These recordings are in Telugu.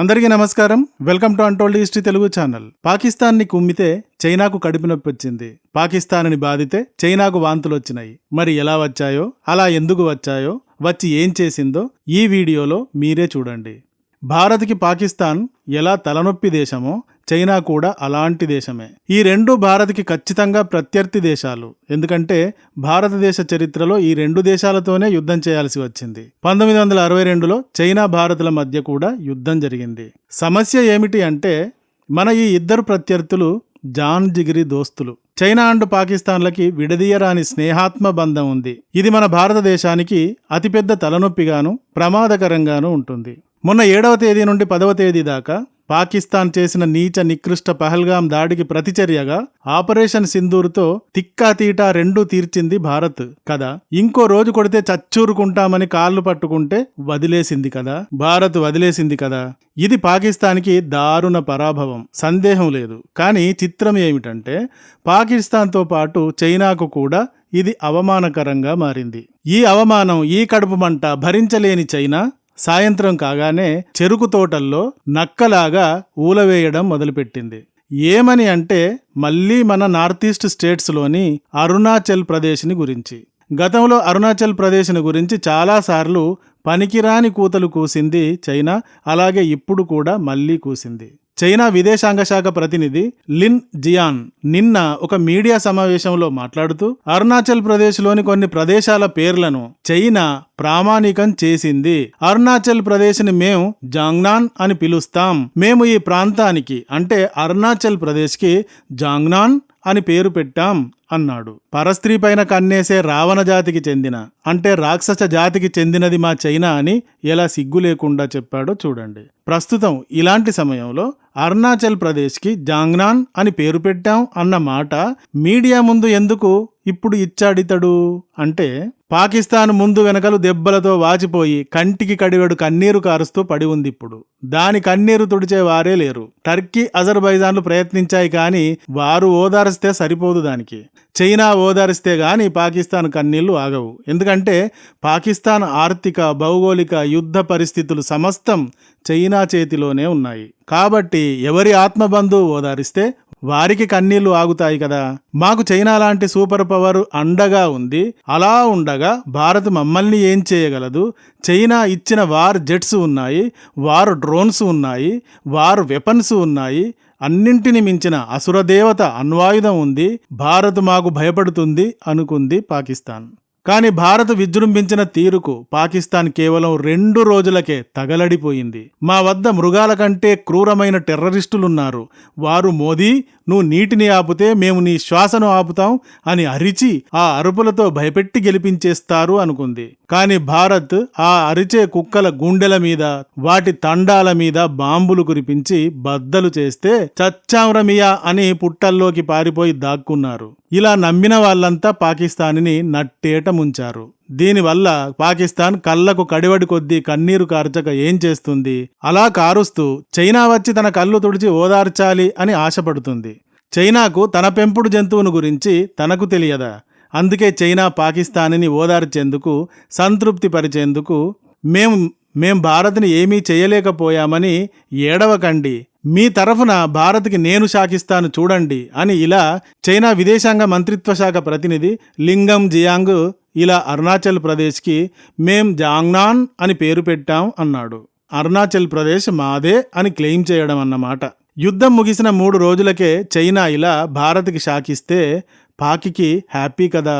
అందరికీ నమస్కారం. Welcome to untold history Telugu channel. పాకిస్తాన్ని కుమ్మితే చైనాకు కడుపు నొప్పి వచ్చింది. పాకిస్తాన్ని బాధితే చైనాకు వాంతులు వచ్చినాయి. మరి ఎలా వచ్చాయో అలా ఎందుకు వచ్చాయో వచ్చి ఏం చేసిందో ఈ వీడియోలో మీరే చూడండి. భారత్కి పాకిస్తాన్ ఎలా తలనొప్పి దేశమో చైనా కూడా అలాంటి దేశమే. ఈ రెండు భారత్కి ఖచ్చితంగా ప్రత్యర్థి దేశాలు. ఎందుకంటే భారతదేశ చరిత్రలో ఈ రెండు దేశాలతోనే యుద్ధం చేయాల్సి వచ్చింది. పంతొమ్మిది వందల అరవై రెండులో చైనా భారత్ల మధ్య కూడా యుద్ధం జరిగింది. సమస్య ఏమిటి అంటే మన ఈ ఇద్దరు ప్రత్యర్థులు జాన్ జిగిరి దోస్తులు. చైనా అండ్ పాకిస్తాన్లకి విడదీయరాని స్నేహాత్మ బంధం ఉంది. ఇది మన భారతదేశానికి అతిపెద్ద తలనొప్పిగాను ప్రమాదకరంగాను ఉంటుంది. మొన్న ఏడవ తేదీ నుండి పదవ తేదీ దాకా పాకిస్తాన్ చేసిన నీచ నికృష్ట పహల్గాం దాడికి ప్రతిచర్యగా ఆపరేషన్ సింధూర్తో తిక్కాతీటా రెండూ తీర్చింది భారత్ కదా. ఇంకో రోజు కొడితే చచ్చూరుకుంటామని కాళ్ళు పట్టుకుంటే వదిలేసింది కదా. భారత్ వదిలేసింది కదా. ఇది పాకిస్తాన్కి దారుణ పరాభవం. సందేహం లేదు. కానీ చిత్రం ఏమిటంటే పాకిస్తాన్తో పాటు చైనాకు కూడా ఇది అవమానకరంగా మారింది. ఈ అవమానం ఈ కడుపు మంట భరించలేని చైనా సాయంత్రం కాగానే చెరుకు తోటల్లో నక్కలాగా ఊలవేయడం మొదలుపెట్టింది. ఏమని అంటే మళ్ళీ మన నార్త్ ఈస్ట్ స్టేట్స్లోని అరుణాచల్ ప్రదేశ్ని గురించి. గతంలో అరుణాచల్ ప్రదేశ్ని గురించి చాలాసార్లు పనికిరాని కూతలు కూసింది చైనా అలాగే ఇప్పుడు కూడా మళ్ళీ కూసింది. చైనా విదేశాంగ శాఖ ప్రతినిధి లిన్ జియాన్ నిన్న ఒక మీడియా సమావేశంలో మాట్లాడుతూ అరుణాచల్ ప్రదేశ్లోని కొన్ని ప్రదేశాల పేర్లను చైనా ప్రామాణికం చేసింది. అరుణాచల్ ప్రదేశ్ని మేము జాంగ్నాన్ అని పిలుస్తాం. మేము ఈ ప్రాంతానికి అంటే అరుణాచల్ ప్రదేశ్కి జాంగ్నాన్ అని పేరు పెట్టాం అన్నాడు. పరస్త్రీ పైన కన్నేసే రావణ జాతికి చెందిన అంటే రాక్షస జాతికి చెందినది మా చైనా అని ఎలా సిగ్గు లేకుండా చెప్పాడో చూడండి. ప్రస్తుతం ఇలాంటి సమయంలో అరుణాచల్ ప్రదేశ్కి జాంగ్నాన్ అని పేరు పెట్టాం అన్న మాట మీడియా ముందు ఎందుకు ఇప్పుడు ఇచ్చాడితడు? అంటే పాకిస్తాన్ ముందు వెనకలు దెబ్బలతో వాచిపోయి కంటికి కడివెడు కన్నీరు కారుస్తూ పడి ఉంది ఇప్పుడు. దాని కన్నీరు తుడిచే వారే లేరు. టర్కీ అజర్బైజాన్లు ప్రయత్నించాయి కానీ వారు ఓదారిస్తే సరిపోదు దానికి. చైనా ఓదారిస్తే గాని పాకిస్తాన్ కన్నీళ్ళు ఆగవు. ఎందుకంటే పాకిస్తాన్ ఆర్థిక భౌగోళిక యుద్ధ పరిస్థితులు సమస్తం చైనా చేతిలోనే ఉన్నాయి. కాబట్టి ఎవరి ఆత్మబంధువు ఓదారిస్తే వారికి కన్నీళ్ళు ఆగుతాయి కదా. మాకు చైనా లాంటి సూపర్ పవర్ అండగా ఉంది. అలా ఉండగా భారత్ మమ్మల్ని ఏం చేయగలదు? చైనా ఇచ్చిన వార్ జెట్స్ ఉన్నాయి వారు డ్రోన్స్ ఉన్నాయి వారు వెపన్స్ ఉన్నాయి. అన్నింటిని మించిన అసురదేవత అన్వాయుధం ఉంది. భారత్ మాకు భయపడుతుంది అనుకుంది పాకిస్తాన్. కానీ భారత్ విజృంభించిన తీరుకు పాకిస్తాన్ కేవలం రెండు రోజులకే తగలడిపోయింది. మా వద్ద మృగాల కంటే క్రూరమైన టెర్రరిస్టులున్నారు. వారు మోదీ నువ్వు నీటిని ఆపితే మేము నీ శ్వాసను ఆపుతాం అని అరిచి ఆ అరుపులతో భయపెట్టి గెలిపించేస్తారు అనుకుంది. కానీ భారత్ ఆ అరిచే కుక్కల గుండెల మీద వాటి తండాల మీద బాంబులు కురిపించి బద్దలు చేస్తే చచ్చామ్రమియా అని పుట్టల్లోకి పారిపోయి దాక్కున్నారు. ఇలా నమ్మిన వాళ్ళంతా పాకిస్తానిని నట్టేట ముంచారు. దీనివల్ల పాకిస్తాన్ కళ్ళకు కడివడి కొద్దీ కన్నీరు కార్చక ఏం చేస్తుంది? అలా కారుస్తూ చైనా వచ్చి తన కళ్ళు తుడిచి ఓదార్చాలి అని ఆశపడుతుంది. చైనాకు తన పెంపుడు జంతువును గురించి తనకు తెలియదా? అందుకే చైనా పాకిస్తాన్ని ఓదార్చేందుకు సంతృప్తి పరిచేందుకు మేం మేం భారత్ని ఏమీ చేయలేకపోయామని ఏడవకండి. మీ తరఫున భారత్కి నేను శాఖిస్తాను చూడండి అని ఇలా చైనా విదేశాంగ మంత్రిత్వ శాఖ ప్రతినిధి లింగం జియాంగ్ ఇలా అరుణాచల్ ప్రదేశ్కి మేం జాంగ్నాన్ అని పేరు పెట్టాం అన్నాడు. అరుణాచల్ ప్రదేశ్ మాదే అని క్లెయిమ్ చేయడం అన్నమాట. యుద్ధం ముగిసిన మూడు రోజులకే చైనా ఇలా భారత్కి షాకిస్తే పాకికి హ్యాపీ కదా?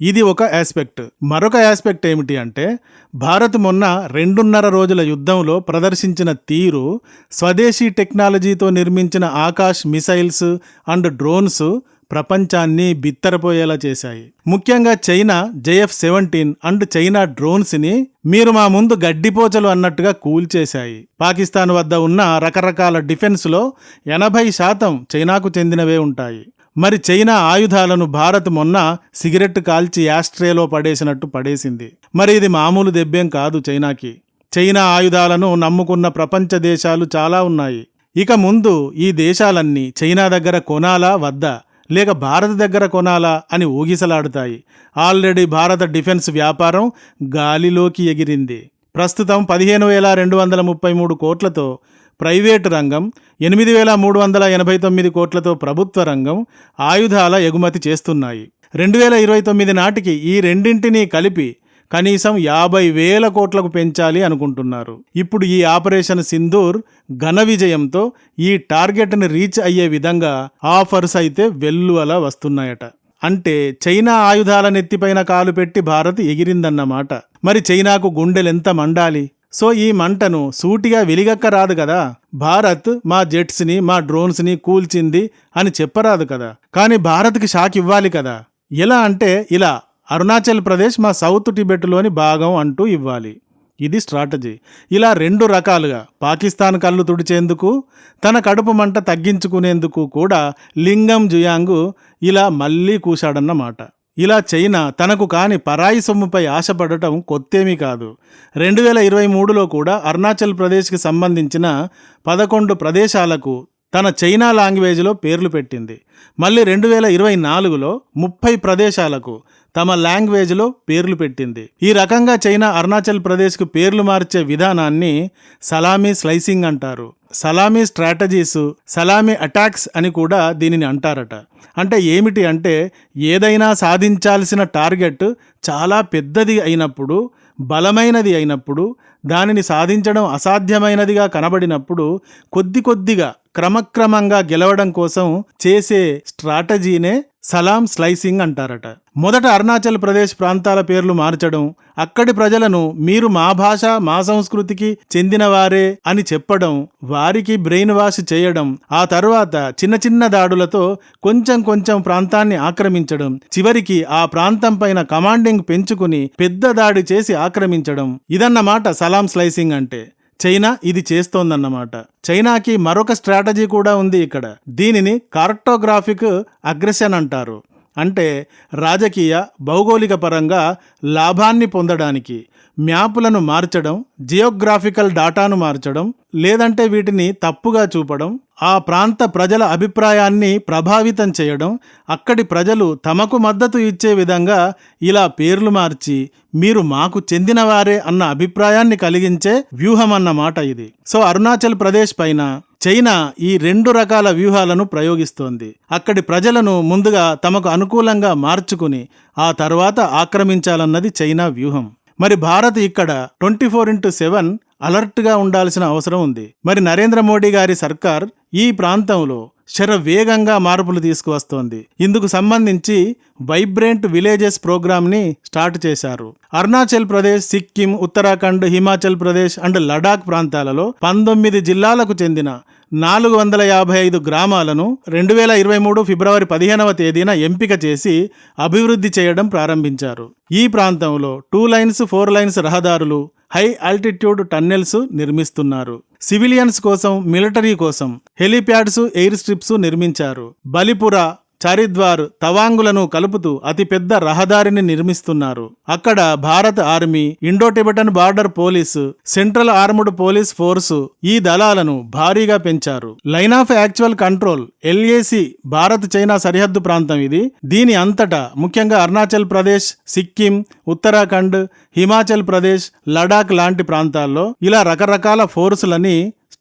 ఇది ఒక ఆస్పెక్ట్ మరొక ఆస్పెక్ట్ ఏమిటి అంటే భారత్ మొన్న రెండున్నర రోజుల యుద్ధంలో ప్రదర్శించిన తీరు స్వదేశీ టెక్నాలజీతో నిర్మించిన ఆకాశ్ మిసైల్స్ అండ్ డ్రోన్స్ ప్రపంచాన్ని బిత్తరపోయేలా చేశాయి. ముఖ్యంగా China JF seventeen and China డ్రోన్స్ని మీరు మా ముందు గడ్డిపోచలు అన్నట్టుగా కూల్చేశాయి పాకిస్తాన్ వద్ద ఉన్న రకరకాల డిఫెన్స్లో ఎనభై శాతం చైనాకు చెందినవే ఉంటాయి. మరి చైనా ఆయుధాలను భారత్ మొన్న సిగరెట్ కాల్చి యాస్ట్రేలో పడేసినట్టు పడేసింది. మరి ఇది మామూలు దెబ్బేం కాదు చైనాకి. చైనా ఆయుధాలను నమ్ముకున్న ప్రపంచ దేశాలు చాలా ఉన్నాయి. ఇక ముందు ఈ దేశాలన్నీ చైనా దగ్గర కొనాలా వద్దా? లేక భారత్ దగ్గర కొనాలా అని ఊగిసలాడుతాయి. ఆల్రెడీ భారత డిఫెన్స్ వ్యాపారం గాలిలోకి ఎగిరింది. ప్రస్తుతం పదిహేను వేల రెండు వందల ముప్పై మూడు కోట్లతో ప్రైవేటు రంగం ఎనిమిది వేల మూడు వందల ఎనభై తొమ్మిది కోట్లతో ప్రభుత్వ రంగం ఆయుధాల ఎగుమతి చేస్తున్నాయి. రెండు వేల ఇరవై తొమ్మిది నాటికి ఈ రెండింటినీ కలిపి కనీసం యాభై వేల కోట్లకు పెంచాలి అనుకుంటున్నారు. ఇప్పుడు ఈ ఆపరేషన్ సింధూర్ ఘన విజయంతో ఈ టార్గెట్ని రీచ్ అయ్యే విధంగా ఆఫర్స్ అయితే వెల్లువలా వస్తున్నాయట. అంటే చైనా ఆయుధాల నెత్తిపైన కాలు పెట్టి భారత్ ఎగిరిందన్నమాట. మరి చైనాకు గుండెలెంత మండాలి? సో ఈ మంటను సూటిగా వెలిగక్క రాదు కదా. భారత్ మా జెట్స్ని మా డ్రోన్స్ని కూల్చింది అని చెప్పరాదు కదా. కానీ భారత్కి షాక్ ఇవ్వాలి కదా. ఎలా అంటే ఇలా అరుణాచల్ ప్రదేశ్ మా సౌత్ టిబెట్లోని భాగం అంటూ ఇవ్వాలి. ఇది స్ట్రాటజీ. ఇలా రెండు రకాలుగా పాకిస్తాన్ కళ్ళు తుడిచేందుకు తన కడుపు మంట తగ్గించుకునేందుకు కూడా లింగం జుయాంగు ఇలా మళ్ళీ కూశాడన్నమాట. ఇలా చైనా తనకు కాని పరాయి సొమ్ముపై ఆశపడటం కొత్తేమీ కాదు. రెండు వేల ఇరవై మూడులో కూడా అరుణాచల్ ప్రదేశ్కి సంబంధించిన పదకొండు ప్రదేశాలకు తన చైనా లాంగ్వేజ్లో పేర్లు పెట్టింది. మళ్ళీ రెండు వేల ఇరవై నాలుగులో ముప్పై ప్రదేశాలకు తమ లాంగ్వేజ్లో పేర్లు పెట్టింది. ఈ రకంగా చైనా అరుణాచల్ ప్రదేశ్కు పేర్లు మార్చే విధానాన్ని సలామీ స్లైసింగ్ అంటారు. సలామీ స్ట్రాటజీస్ సలామీ అటాక్స్ అని కూడా దీనిని అంటారట. అంటే ఏమిటి అంటే ఏదైనా సాధించాల్సిన టార్గెట్ చాలా పెద్దది అయినప్పుడు బలమైనది అయినప్పుడు దానిని సాధించడం అసాధ్యమైనదిగా కనబడినప్పుడు కొద్ది కొద్దిగా క్రమక్రమంగా గెలవడం కోసం చేసే స్ట్రాటజీనే సలాం స్లైసింగ్ అంటారట. మొదట అరుణాచల్ ప్రదేశ్ ప్రాంతాల పేర్లు మార్చడం అక్కడి ప్రజలను మీరు మా భాష మా సంస్కృతికి చెందినవారే అని చెప్పడం వారికి బ్రెయిన్ వాష్ చేయడం ఆ తర్వాత చిన్న చిన్న దాడులతో కొంచెం కొంచెం ప్రాంతాన్ని ఆక్రమించడం చివరికి ఆ ప్రాంతం పైన కమాండింగ్ పెంచుకుని పెద్ద దాడి చేసి ఆక్రమించడం ఇదన్నమాట సలాం స్లైసింగ్ అంటే. చైనా ఇది చేస్తోందన్నమాట. చైనాకి మరొక స్ట్రాటజీ కూడా ఉంది ఇక్కడ. దీనిని కార్టోగ్రాఫిక్ అగ్రెషన్ అంటారు. అంటే రాజకీయ భౌగోళిక పరంగా లాభాన్ని పొందడానికి మ్యాపులను మార్చడం జియోగ్రాఫికల్ డాటాను మార్చడం లేదంటే వీటిని తప్పుగా చూపడం ఆ ప్రాంత ప్రజల అభిప్రాయాన్ని ప్రభావితం చేయడం అక్కడి ప్రజలు తమకు మద్దతు ఇచ్చే విధంగా ఇలా పేర్లు మార్చి మీరు మాకు చెందినవారే అన్న అభిప్రాయాన్ని కలిగించే వ్యూహం అన్నమాట ఇది. సో అరుణాచల్ ప్రదేశ్ పైన చైనా ఈ రెండు రకాల వ్యూహాలను ప్రయోగిస్తోంది. అక్కడి ప్రజలను ముందుగా తమకు అనుకూలంగా మార్చుకుని ఆ తర్వాత ఆక్రమించాలన్నది చైనా వ్యూహం. మరి భారత్ ఇక్కడ ట్వంటీ ఫోర్ ఇంటూ సెవెన్ అలర్ట్గా ఉండాల్సిన అవసరం ఉంది. మరి నరేంద్ర మోడీ గారి సర్కార్ ఈ ప్రాంతంలో శర వేగంగా మార్పులు తీసుకువస్తోంది. ఇందుకు సంబంధించి వైబ్రెంట్ విలేజెస్ ప్రోగ్రామ్ని స్టార్ట్ చేశారు. అరుణాచల్ ప్రదేశ్ సిక్కిం ఉత్తరాఖండ్ హిమాచల్ ప్రదేశ్ అండ్ లడాక్ ప్రాంతాలలో పంతొమ్మిది జిల్లాలకు చెందిన నాలుగు వందల యాభై ఐదు గ్రామాలను రెండు వేల ఇరవై మూడు ఫిబ్రవరి పదిహేనవ తేదీన ఎంపిక చేసి అభివృద్ధి చేయడం ప్రారంభించారు. ఈ ప్రాంతంలో టూ లైన్స్ ఫోర్ లైన్స్ రహదారులు హై ఆల్టిట్యూడ్ టన్నెల్స్ నిర్మిస్తున్నారు. సివిలియన్స్ కోసం మిలిటరీ కోసం హెలిప్యాడ్స్ ఎయిర్ స్ట్రిప్స్ నిర్మించారు. బలిపుర చారిద్వార్ తవాంగులను కలుపుతూ అతిపెద్ద రహదారిని నిర్మిస్తున్నారు. అక్కడ భారత army Indo Tibetan border police central armed police force ఈ దళాలను భారీగా పెంచారు. Line of actual control LAC Bharat China సరిహద్దు ప్రాంతం ఇది. దీని అంతటా ముఖ్యంగా అరుణాచల్ ప్రదేశ్ సిక్కిం ఉత్తరాఖండ్ హిమాచల్ ప్రదేశ్ లడాక్ లాంటి ప్రాంతాల్లో ఇలా రకరకాల ఫోర్సులని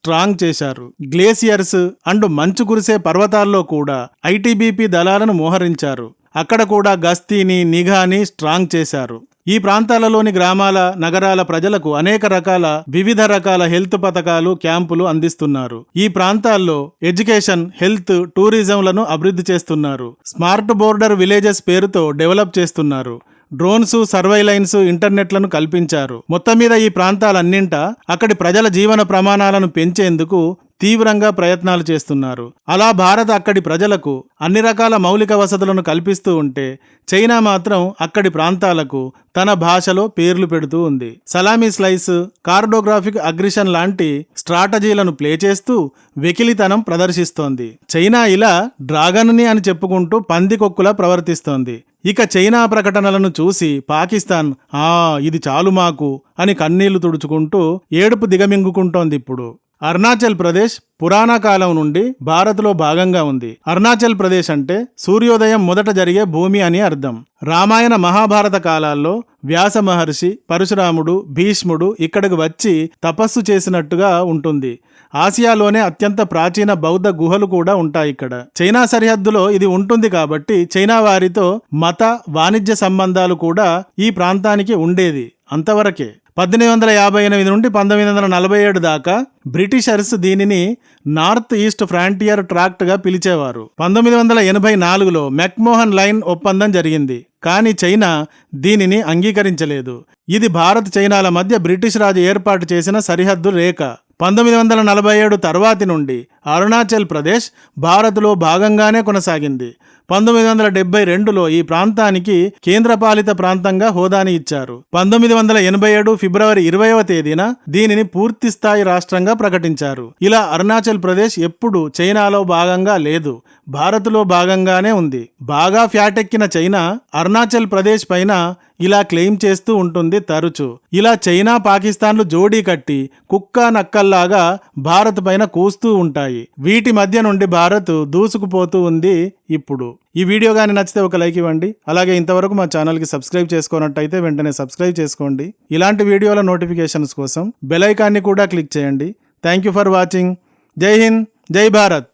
స్ట్రాంగ్ చేశారు. గ్లేసియర్స్ అండ్ మంచు కురిసే పర్వతాల్లో కూడా ఐటీబీపీ దళాలను మోహరించారు. అక్కడ కూడా గస్తీని నిఘాని స్ట్రాంగ్ చేశారు. ఈ ప్రాంతాలలోని గ్రామాల నగరాల ప్రజలకు అనేక రకాల వివిధ రకాల హెల్త్ పథకాలు క్యాంపులు అందిస్తున్నారు. ఈ ప్రాంతాల్లో ఎడ్యుకేషన్ హెల్త్ టూరిజంలను అభివృద్ధి చేస్తున్నారు. స్మార్ట్ బోర్డర్ విలేజెస్ పేరుతో డెవలప్ చేస్తున్నారు. డ్రోన్స్ సర్వైలైన్స్ ఇంటర్నెట్లను కల్పించారు. మొత్తం మీద ఈ ప్రాంతాలన్నింట అక్కడి ప్రజల జీవన ప్రమాణాలను పెంచేందుకు తీవ్రంగా ప్రయత్నాలు చేస్తున్నారు. అలా భారత్ అక్కడి ప్రజలకు అన్ని రకాల మౌలిక వసతులను కల్పిస్తూ ఉంటే చైనా మాత్రం అక్కడి ప్రాంతాలకు తన భాషలో పేర్లు పెడుతూ ఉంది. సలామీ స్లైస్ కార్డోగ్రాఫిక్ అగ్రిషన్ లాంటి స్ట్రాటజీలను ప్లే చేస్తూ వెకిలితనం ప్రదర్శిస్తోంది. చైనా ఇలా డ్రాగన్ని అని చెప్పుకుంటూ పందికొక్కులా ప్రవర్తిస్తోంది. ఇక చైనా ప్రకటనలను చూసి పాకిస్తాన్ ఆ ఇది చాలు మాకు అని కన్నీళ్ళు తుడుచుకుంటూ ఏడుపు దిగమింగుకుంటోంది ఇప్పుడు. అరుణాచల్ ప్రదేశ్ పురాణ కాలం నుండి భారత్లో భాగంగా ఉంది. అరుణాచల్ ప్రదేశ్ అంటే సూర్యోదయం మొదట జరిగే భూమి అని అర్థం. రామాయణ మహాభారత కాలాల్లో వ్యాస మహర్షి పరశురాముడు భీష్ముడు ఇక్కడికి వచ్చి తపస్సు చేసినట్టుగా ఉంటుంది. ఆసియాలోనే అత్యంత ప్రాచీన బౌద్ధ గుహలు కూడా ఉంటాయి ఇక్కడ. చైనా సరిహద్దులో ఇది ఉంటుంది కాబట్టి చైనా వారితో మత వాణిజ్య సంబంధాలు కూడా ఈ ప్రాంతానికి ఉండేది అంతవరకే. పద్దెనిమిది వందల యాభై ఎనిమిది నుండి పంతొమ్మిది వందల నలభై ఏడు దాకా బ్రిటిషర్స్ దీనిని నార్త్ ఈస్ట్ ఫ్రాంటియర్ ట్రాక్ట్గా పిలిచేవారు. పంతొమ్మిది వందల ఎనభై నాలుగులో మెక్మోహన్ లైన్ ఒప్పందం జరిగింది కానీ చైనా దీనిని అంగీకరించలేదు. ఇది భారత్ చైనాల మధ్య బ్రిటిష్ రాజు ఏర్పాటు చేసిన సరిహద్దు రేఖ. పంతొమ్మిది వందల నలభై ఏడు తర్వాతి నుండి అరుణాచల్ ప్రదేశ్ భారత్లో భాగంగానే కొనసాగింది. పంతొమ్మిది వందల డెబ్బై రెండులో ఈ ప్రాంతానికి కేంద్రపాలిత ప్రాంతంగా హోదాని ఇచ్చారు. పంతొమ్మిది వందల ఎనభై ఏడు ఫిబ్రవరి ఇరవైవ తేదీన దీనిని పూర్తి స్థాయి రాష్ట్రంగా ప్రకటించారు. ఇలా అరుణాచల్ ప్రదేశ్ ఎప్పుడు చైనాలో భాగంగా లేదు. భారత్లో భాగంగానే ఉంది. బాగా ఫ్యాటెక్కిన చైనా అరుణాచల్ ప్రదేశ్ పైన ఇలా క్లెయిమ్ చేస్తూ ఉంటుంది తరచు. ఇలా చైనా పాకిస్తాన్లు జోడీ కట్టి కుక్క నక్కల్లాగా భారత్ పైన కూస్తూ ఉంటాయి. వీటి మధ్య నుండి భారత్ దూసుకుపోతూ ఉంది ఇప్పుడు. ఈ వీడియో కానీ నచ్చితే ఒక లైక్ ఇవ్వండి. అలాగే ఇంతవరకు మా ఛానల్కి సబ్స్క్రైబ్ చేసుకున్నట్టయితే వెంటనే సబ్స్క్రైబ్ చేసుకోండి. ఇలాంటి వీడియోల నోటిఫికేషన్స్ కోసం బెల్ ఐకాన్ని కూడా క్లిక్ చేయండి. Thank you for watching. Jai Hind. Jai Bharat.